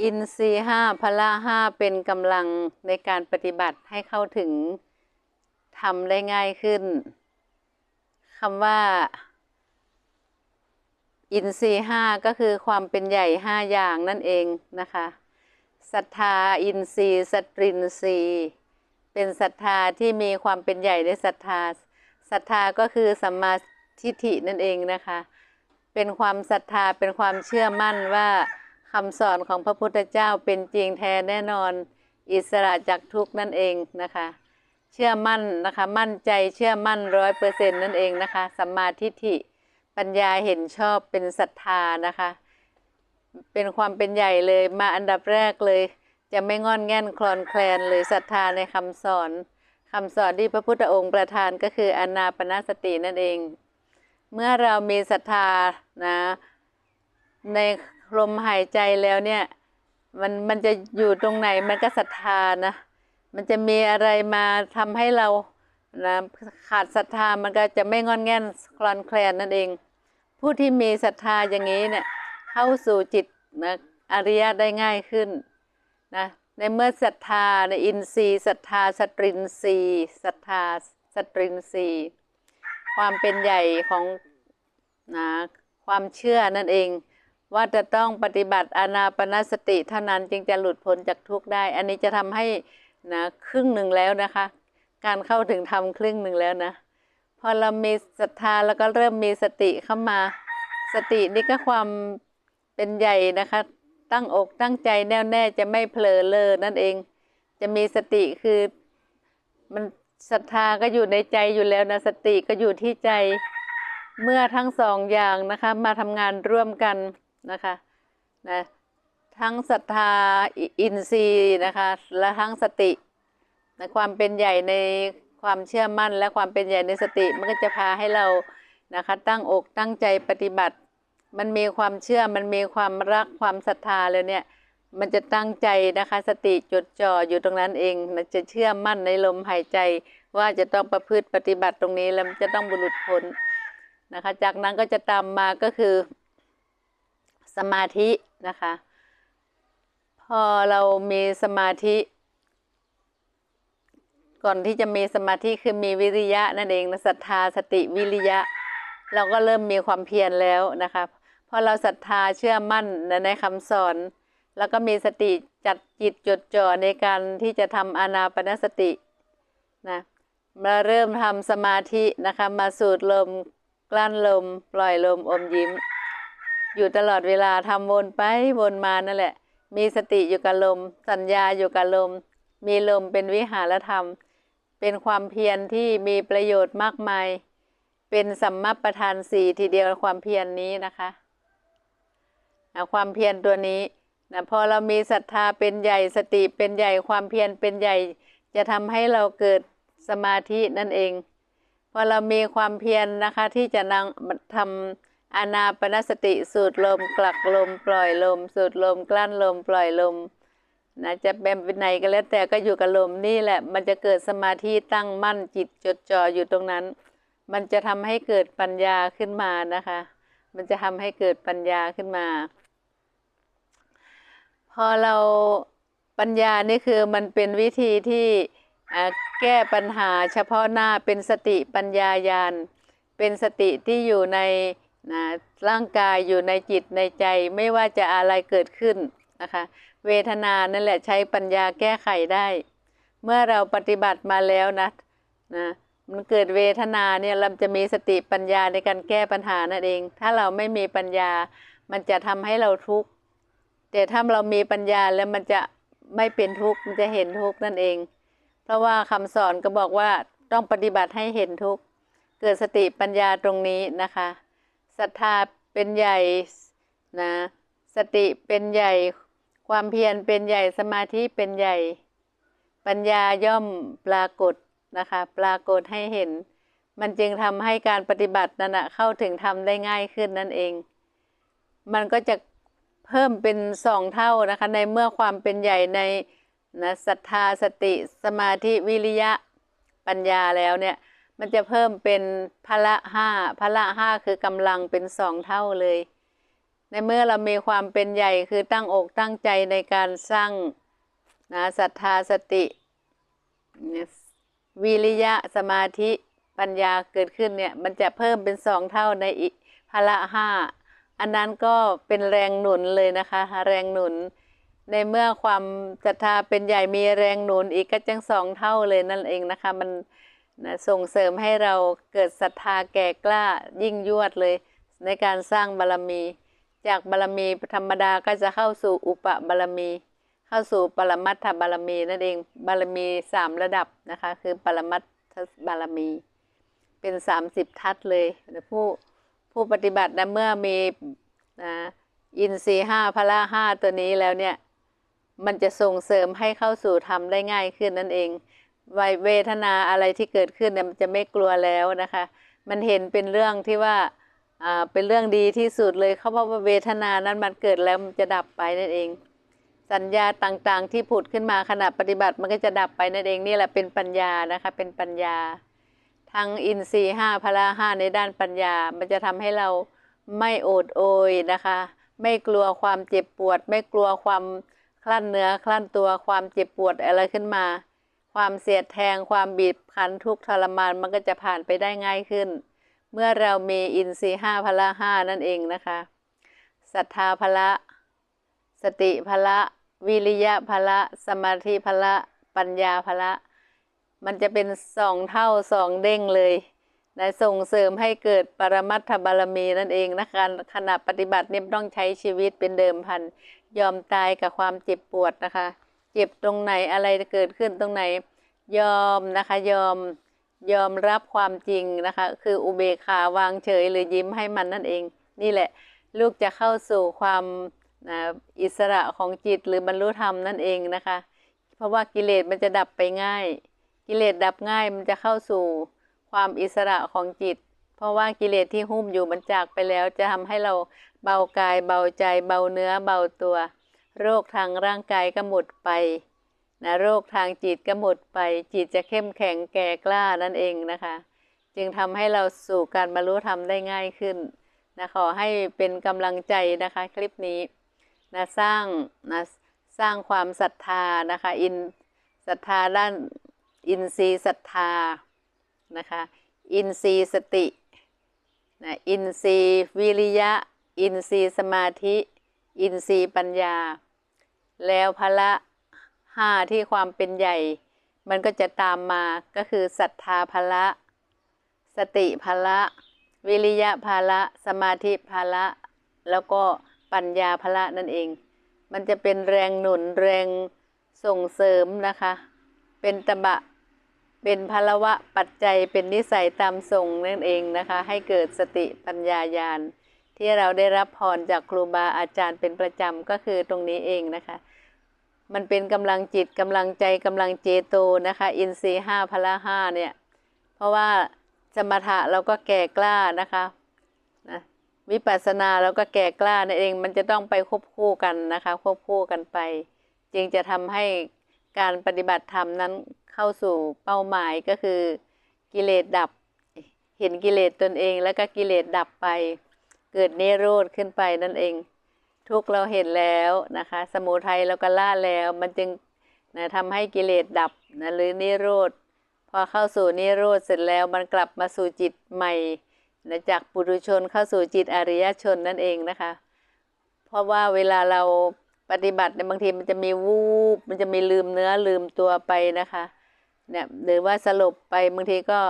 อินทรีห้าพละห้าเป็นกำลังในการปฏิบัติให้เข้าถึงทำได้ง่ายขึ้นคำว่า อินทรีห้าก็คือความเป็นใหญ่ห้าอย่างนั่นเองนะคะศรัทธาอินทรีสตรินทรีย์เป็นศรัทธาที่มีความเป็นใหญ่ในศรัทธาศรัทธาก็คือสัมมาทิฏฐินั่นเองนะคะ เป็นความศรัทธาเป็นความเชื่อมั่นว่า คำสอนของพระพุทธเจ้าเป็นจริงแท้แน่นอน อิสระจากทุกนั่นเองนะคะ เชื่อมั่นนะคะมั่นใจเชื่อมั่นร้อยเปอร์เซ็นต์นั่นเองนะคะสัมมาทิฏฐิปัญญาเห็นชอบเป็นศรัทธานะคะ เป็นความเป็นใหญ่เลยมาอันดับแรกเลย จะไม่งอนแง่นคลอนแคลนเลยศรัทธาในคำสอนคำสอนที่พระพุทธองค์ประทานก็คืออนาปนาสตินั่นเอง เมื่อเรามีศรัทธานะใน ลมหายใจแล้วเนี่ย มันมันจะอยู่ตรงไหนมันก็ศรัทธานะ มันจะมีอะไรมาทำให้เรานะขาดศรัทธามันก็จะไม่งอนแง่นคลอนแคลนนั่นเอง ผู้ที่มีศรัทธาอย่างนี้เนี่ยเข้าสู่จิตนะอริยะได้ง่ายขึ้นนะในเมื่อศรัทธาในอินทรีย์ศรัทธาสตรินทรีย์ศรัทธาสตรินทรีย์ความเป็นใหญ่ของนะความเชื่อนั่นเอง ว่าจะต้องปฏิบัติอานาปนสติเท่านั้นจึงจะหลุดพ้นจากทุกข์ได้ อันนี้จะทำให้นะครึ่งหนึ่งแล้วนะคะ การเข้าถึงธรรมครึ่งหนึ่งแล้วนะ พอเรามีศรัทธาแล้วก็เริ่มมีสติเข้ามา สตินี่ก็ความเป็นใหญ่นะคะ ตั้งอกตั้งใจแน่วแน่จะไม่เผลอเลอนั่นเอง จะมีสติคือมันศรัทธาก็อยู่ในใจอยู่แล้วนะสติก็อยู่ที่ใจ เมื่อทั้งสองอย่างนะคะ มาทำงานร่วมกัน นะคะนะทั้งศรัทธาอินทรีย์นะคะและทั้งสตินะความเป็นใหญ่ในความเชื่อมั่น และความเป็นใหญ่ในสติมันก็จะพาให้เรานะคะตั้งอกตั้งใจปฏิบัติ มันมีความเชื่อมันมีความรักความศรัทธาเลยเนี่ยมันจะตั้งใจนะคะสติจดจ่ออยู่ตรงนั้นเองนะจะเชื่อมั่นในลมหายใจ ว่าจะต้องประพฤติปฏิบัติตรงนี้แล้วจะต้องบุรุษพ้นนะคะ จากนั้นก็จะตามมาก็คือ สมาธินะคะ พอเรามีสมาธิ ก่อนที่จะมีสมาธิคือมีวิริยะนั่นเองนะศรัทธาสติวิริยะ เราก็เริ่มมีความเพียรแล้วนะคะพอเราศรัทธาเชื่อมั่นในคำสอน แล้วก็มีสติจัดจิตจดจ่อในการที่จะทำอานาปนสตินะมาเริ่มทำสมาธินะคะ มาสูดลมกลั้นลม ปล่อยลมอมยิ้ม อยู่ตลอดเวลาทำวนไปวนมานั่นแหละ มีสติอยู่กับลม สัญญาอยู่กับลม มีลมเป็นวิหารธรรม เป็นความเพียรที่มีประโยชน์มากมาย เป็นสัมมาประธานสี่ทีเดียวความเพียรนนี้นะคะความเพียรตัวนี้นะพอเรามีศรัทธาเป็นใหญ่สติเป็นใหญ่ความเพียรเป็นใหญ่ จะทำให้เราเกิดสมาธินั่นเอง พอเรามีความเพียรนนะคะที่จะนั่งทำ อานาปนสติสูดลมกลักลม ปล่อยลม สูดลมกลั้นลม ปล่อยลมนะจะเป็นไหนก็แล้วแต่ก็อยู่กับลมนี่แหละ มันจะเกิดสมาธิตั้งมั่นจิตจดจ่ออยู่ตรงนั้น มันจะทำให้เกิดปัญญาขึ้นมานะคะ มันจะทำให้เกิดปัญญาขึ้นมา พอเราปัญญานี่คือมันเป็นวิธีที่แก้ปัญหาเฉพาะหน้าเป็นสติปัญญายานเป็นสติที่อยู่ใน นะร่างกายอยู่ในจิตในใจไม่ว่าจะอะไรเกิดขึ้นนะคะ เวทนานั่นแหละใช้ปัญญาแก้ไขได้ เมื่อเราปฏิบัติมาแล้วนะนะมันเกิดเวทนาเนี่ยเราจะมีสติปัญญาในการแก้ปัญหานั่นเอง ถ้าเราไม่มีปัญญา มันจะทำให้เราทุกข์แต่ถ้าเรามีปัญญาแล้วมันจะไม่เป็นทุกข์มันจะเห็นทุกข์นั่นเอง เพราะว่าคำสอนก็บอกว่าต้องปฏิบัติให้เห็นทุกข์เกิดสติปัญญาตรงนี้นะคะ ศรัทธาเป็นใหญ่นะสติเป็นใหญ่ ความเพียรเป็นใหญ่สมาธิเป็นใหญ่ ปัญญาย่อมปรากฏนะคะ ปรากฏให้เห็น มันจึงทำให้การปฏิบัตินั้นเข้าถึงธรรมได้ง่ายขึ้นนั่นเอง มันก็จะเพิ่มเป็นสองเท่านะคะ ในเมื่อความเป็นใหญ่ในนะศรัทธาสติสมาธิวิริยะปัญญาแล้วเนี่ย มันจะเพิ่มเป็นพละห้าพละห้าคือกำลังเป็นสองเท่าเลย ในเมื่อเรามีความเป็นใหญ่คือตั้งอกตั้งใจในการสร้างนะศรัทธาสติ วิริยะสมาธิปัญญาเกิดขึ้นเนี่ยมันจะเพิ่มเป็นสองเท่าในอิพละห้าอันนั้นก็เป็นแรงหนุนเลยนะคะ แรงหนุน ในเมื่อความศรัทธาเป็นใหญ่มีแรงหนุนอีกก็จังสองเท่าเลยนั่นเองนะคะ มัน นะส่งเสริมให้เราเกิดศรัทธาแก่กล้ายิ่งยวดเลย ในการสร้างบารมี จากบารมีธรรมดาก็จะเข้าสู่อุปบารมี เข้าสู่ปรมัตถบารมีนั่นเองบารมีสามระดับนะคะคือปรมัตถบารมี เป็นสามสิบทัศเลยผู้ผู้ปฏิบัตินะเมื่อมีนะอินทรีห้าพละห้าตัวนี้แล้วเนี่ย มันจะส่งเสริมให้เข้าสู่ธรรมได้ง่ายขึ้นนั่นเอง เวทนาอะไรที่เกิดขึ้นเนี่ยมันจะไม่กลัวแล้วนะคะ มันเห็นเป็นเรื่องที่ว่าอ่าเป็นเรื่องดีที่สุดเลยเขาเพราะว่าเวทนานั้นมันเกิดแล้วมันจะดับไปนั่นเอง สัญญาต่างๆ ที่ผุดขึ้นมาขณะปฏิบัติมันก็จะดับไปนั่นเองนี่แหละเป็นปัญญานะคะเป็นปัญญาทั้งอินทรีย์ห้าพละห้าในด้านปัญญา มันจะทำให้เราไม่โอดโอยนะคะ ไม่กลัวความเจ็บปวด ไม่กลัวความคลั่นเนื้อคลั่นตัวความเจ็บปวดอะไรขึ้นมา ความเสียดแทงความบีบคั้นทุกทรมานมันก็จะผ่านไปได้ง่ายขึ้น เมื่อเรามีอินทรีห้าพละห้านั่นเองนะคะศรัทธาพละ สติพละ วิริยะพละ สมาธิพละ ปัญญาพละ มันจะเป็นสองเท่าสองเด้งเลยนะส่งเสริมให้เกิดปรมัตถบารมีนั่นเองนะการขณะปฏิบัติเนี่ยต้องใช้ชีวิตเป็นเดิมพันยอมตายกับความเจ็บปวดนะคะ เจ็บตรงไหนอะไรเกิดขึ้นตรงไหน ยอมนะคะยอมยอมรับความจริงนะคะ คืออุเบกขาวางเฉยหรือยิ้มให้มันนั่นเอง นี่แหละ ลูกจะเข้าสู่ความนะอิสระของจิตหรือบรรลุธรรมนั่นเองนะคะ เพราะว่ากิเลสมันจะดับไปง่าย กิเลสดับง่ายมันจะเข้าสู่ความอิสระของจิต เพราะว่ากิเลสที่หุ้มอยู่มันจากไปแล้ว จะทำให้เราเบากายเบาใจ เบาเนื้อเบาตัว โรคทางร่างกายก็หมดไปนะโรคทางจิตก็หมดไป จิตจะเข้มแข็งแก่กล้านั่นเองนะคะ จึงทำให้เราสู่การบรรลุธรรมได้ง่ายขึ้นนะขอให้เป็นกำลังใจนะคะคลิปนี้นะสร้างนะสร้างความศรัทธานะคะอินศรัทธาด้านอินทรีย์ศรัทธานะคะอินทรีย์สตินะอินทรีย์วิริยะ อินทรีย์สมาธิ อินทรีย์ปัญญา แล้วพละห้าที่ความเป็นใหญ่ มันก็จะตามมาก็คือศรัทธาพละ สติพละ วิริยะพละ สมาธิพละ แล้วก็ปัญญาพละนั่นเอง มันจะเป็นแรงหนุนแรงส่งเสริมนะคะ เป็นตบะเป็นพลวะปัจจัยเป็นนิสัยตามส่งนั่นเองนะคะ ให้เกิดสติปัญญาญาณ ที่เราได้รับพรจากครูบาอาจารย์เป็นประจำก็คือตรงนี้เองนะคะ มันเป็นกำลังจิตกำลังใจกำลังเจโตนะคะ อินทรีห้าพละห้าเนี่ย เพราะว่าสมถะเราก็แก่กล้านะคะนะวิปัสสนาเราก็แก่กล้านั่นเองมันจะต้องไปควบคู่กันนะคะควบคู่กันไป จึงจะทำให้การปฏิบัติธรรมนั้นเข้าสู่เป้าหมายก็คือกิเลสดับ เห็นกิเลสตนเองแล้วก็กิเลสดับไป เกิดนิโรธขึ้นไปนั่นเอง ทุกเราเห็นแล้วนะคะ สมุทัยเราก็ละแล้ว มันจึงนะทำให้กิเลสดับนะหรือนิโรธพอเข้าสู่นิโรธเสร็จแล้วมันกลับมาสู่จิตใหม่นะจากปุถุชนเข้าสู่จิตอริยชนนั่นเองนะคะ เพราะว่าเวลาเราปฏิบัติเนี่ยบางทีมันจะมีวูบมันจะมีลืมเนื้อลืมตัวไปนะคะเนี่ยหรือว่าสลบไปบางทีก็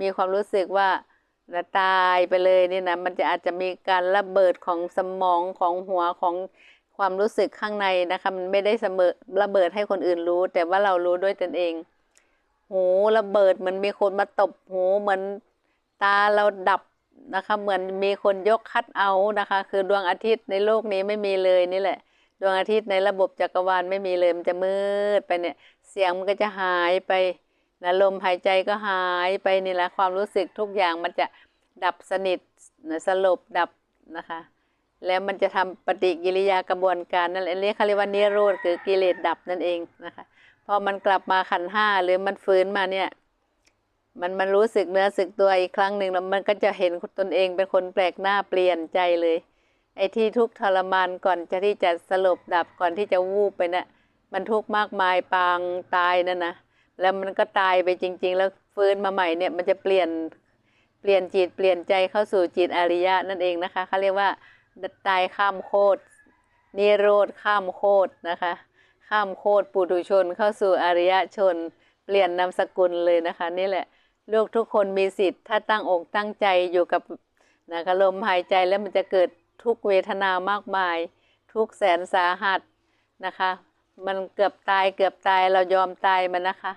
มีความรู้สึกว่า นะตายไปเลยนี่นะมันจะอาจจะมีการระเบิดของสมองของหัวของความรู้สึกข้างในนะคะมันไม่ได้เสมอระเบิดให้คนอื่นรู้ แต่ว่าเรารู้ด้วยตนเองหูระเบิดเหมือนมีคนมาตบหูเหมือนตาเราดับนะคะเหมือนมีคนยกคัดเอานะคะ คือดวงอาทิตย์ในโลกนี้ไม่มีเลยนี่แหละ ดวงอาทิตย์ในระบบจักรวาลไม่มีเลยมันจะมืดไปเนี่ยเสียงมันก็จะหายไป นะลมหายใจก็หายไปนี่แหละความรู้สึกทุกอย่างมันจะดับสนิทนะสลบดับนะคะ แล้วมันจะทำปฏิกิริยากระบวนการนั่นแหละเรียกเขาเรียกว่านิโรธคือกิเลสดับนั่นเองนะคะพอมันกลับมาขันห้าหรือมันฟื้นมาเนี่ยมันมันรู้สึกเนื้อสึกตัวอีกครั้งหนึ่งแล้วมันก็จะเห็นตนเองเป็นคนแปลกหน้าเปลี่ยนใจเลย ไอ้ที่ทุกทรมานก่อนจะที่จะสลบดับก่อนที่จะวูบไปนะ่ะมันทุกข์มากมายปางตายนั่นนะ แล้วมันก็ตายไปจริง ๆ แล้วฟื้นมาใหม่เนี่ยมันจะเปลี่ยนเปลี่ยนจิตเปลี่ยนใจเข้าสู่จิตอริยะนั่นเองนะคะเขาเรียกว่าตายข้ามโคตรนิโรธข้ามโคตรนะคะ ข้ามโคตรปุถุชนเข้าสู่อริยชน เปลี่ยนนามสกุลเลยนะคะ นี่แหละลูกทุกคนมีสิทธิ์ ถ้าตั้งอกตั้งใจอยู่กับนะคะลมหายใจแล้วมันจะเกิดทุกเวทนามากมาย ทุกแสนสาหัสนะคะ มันเกือบตายเกือบตายเรายอมตายมันนะคะ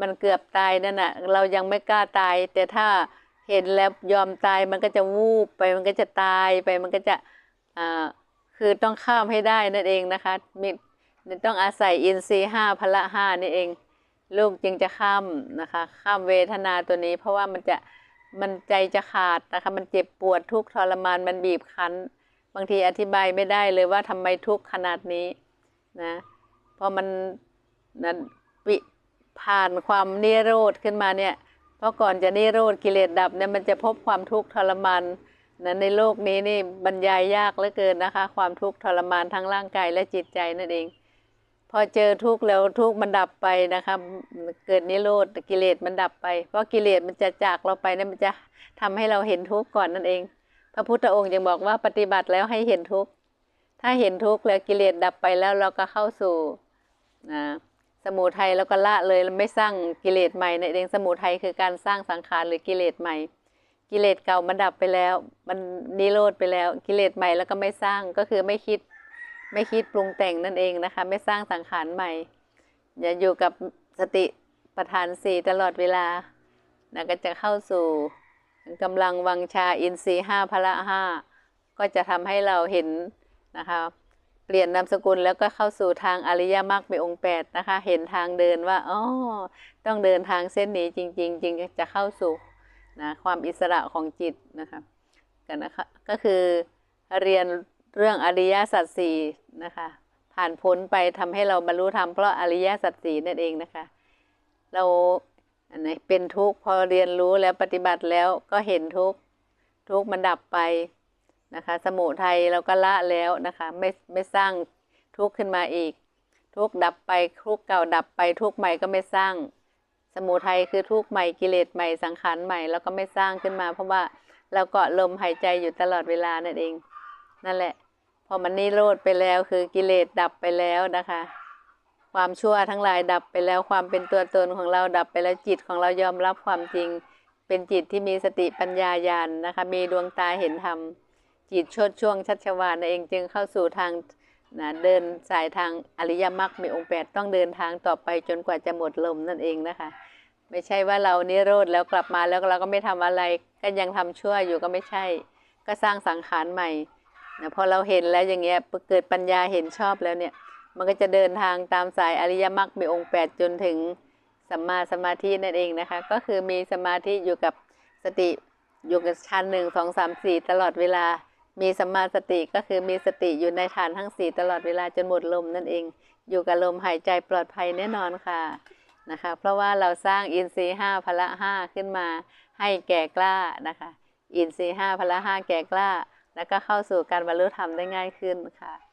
มันเกือบตายนั่นน่ะ เรายังไม่กล้าตาย แต่ถ้าเห็นแล้วยอมตายมันก็จะวูบไปมันก็จะตายไปมันก็จะอ่าคือต้องข้ามให้ได้นั่นเองนะคะมีต้องอาศัยอินทรีย์ห้าพละห้านี่เอง ลูกจึงจะข้ามนะคะ ข้ามเวทนาตัวนี้ เพราะว่ามันจะมันใจจะขาดนะคะ มันเจ็บปวดทุกข์ทรมานมันบีบคั้น บางทีอธิบายไม่ได้เลยว่าทำไมทุกข์ขนาดนี้นะ พราะมันนั้นปิผ่านความนิโรธขึ้นมาเนี่ย เพราะก่อนจะนิโรธกิเลสดับเนี่ยมันจะพบความทุกข์ทรมานนะในโลกนี้นี่บรรยายยากเหลือเกินนะคะ ความทุกข์ทรมานทั้งร่างกายและจิตใจนั่นเอง พอเจอทุกข์แล้วทุกข์มันดับไปนะคะเกิดนิโรธกิเลสมันดับไป เพราะกิเลสมันจะจากเราไปเนี่ยมันจะทำให้เราเห็นทุกข์ก่อนนั่นเอง พระพุทธองค์ยังบอกว่าปฏิบัติแล้วให้เห็นทุกข์ถ้าเห็นทุกข์แล้วกิเลสดับไปแล้วเราก็เข้าสู่ นะสมุทัยแล้วก็ละเลยไม่สร้างกิเลสใหม่ในเองสมุทัยคือการสร้างสังขารหรือกิเลสใหม่ กิเลสเก่ามันดับไปแล้ว มันนิโรธไปแล้ว กิเลสใหม่แล้วก็ไม่สร้างก็คือไม่คิดไม่คิดปรุงแต่งนั่นเองนะคะ ไม่สร้างสังขารใหม่ อย่าอยู่กับสติประธานสี่ตลอดเวลานะก็จะเข้าสู่กำลังวังชาอินทรีห้าพละห้าก็จะทำให้เราเห็นนะคะ เปลี่ยนนามสกุลแล้วก็เข้าสู่ทางอริยมรรคมีองค์แปดนะคะ เห็นทางเดินว่าอ๋อต้องเดินทางเส้นนี้จริง ๆ จึงจะเข้าสู่นะความอิสระของจิตนะคะกันนะคะก็คือเรียนเรื่องอริยสัจสี่นะคะ ผ่านพ้นไปทำให้เราบรรลุธรรมเพราะอริยสัจสี่นั่นเองนะคะ เราอันไหนเป็นทุกข์พอเรียนรู้แล้วปฏิบัติแล้วก็เห็นทุกข์ทุกข์มันดับไป นะคะ สมุทัยเราก็ละแล้วนะคะ ไม่ไม่สร้างทุกข์ขึ้นมาอีก ทุกข์ดับไปทุกข์เก่าดับไปทุกข์ใหม่ก็ไม่สร้าง สมุทัยคือทุกข์ใหม่กิเลสใหม่สังขารใหม่แล้วก็ไม่สร้างขึ้นมา เพราะว่าเราเกาะลมหายใจอยู่ตลอดเวลานั่นเอง นั่นแหละ พอมันนิโรธไปแล้วคือกิเลสดับไปแล้วนะคะความชั่วทั้งหลายดับไปแล้วความเป็นตัวตนของเราดับไปแล้วจิตของเรายอมรับความจริง เป็นจิตที่มีสติปัญญาญาณนะคะ มีดวงตาเห็นธรรม จิตชดช่วงชัชวานนเองจึงเข้าสู่ทางนะเดินสายทางอริยมรรคมีองค์แปดต้องเดินทางต่อไปจนกว่าจะหมดลมนั่นเองนะคะ ไม่ใช่ว่าเรานิโรธแล้วกลับมาแล้วเราก็ไม่ทำอะไร ก็ยังทำชั่วอยู่ก็ไม่ใช่ ก็สร้างสังขารใหม่นะพอเราเห็นแล้วอย่างเงี้ยเกิดปัญญาเห็นชอบแล้วเนี่ย มันก็จะเดินทางตามสายอริยมรรคมีองค์แปดจนถึงสัมมาสมาธินั่นเองนะคะ ก็คือมีสมาธิอยู่กับสติอยู่กับชั้นหนึ่งสองสามสี่ตลอดเวลา มีสัมมาสติก็คือมีสติอยู่ในฐานทั้งสี่ตลอดเวลาจนหมดลมนั่นเอง อยู่กับลมหายใจปลอดภัยแน่นอนค่ะนะคะ เพราะว่าเราสร้างอินทรีย์ห้าพละห้าขึ้นมาให้แก่กล้านะคะ อินทรีย์ห้าพละห้าแก่กล้า แล้วก็เข้าสู่การบรรลุธรรมได้ง่ายขึ้นค่ะ